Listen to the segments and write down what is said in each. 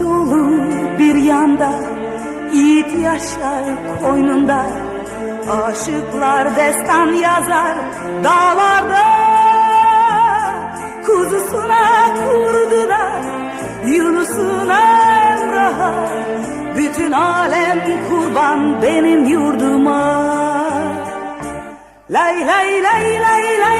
Anadolu bir yanda Yiğit yaşar koynunda. Aşıklar destan yazar dağlarda Kuzusuna kurdu Yunus'una Emrah'a. Bütün alem kurban benim yurduma. Lay lay lay lay lay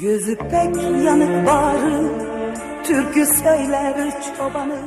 Gözü pek yanık bağrı Türkü söyler çobanı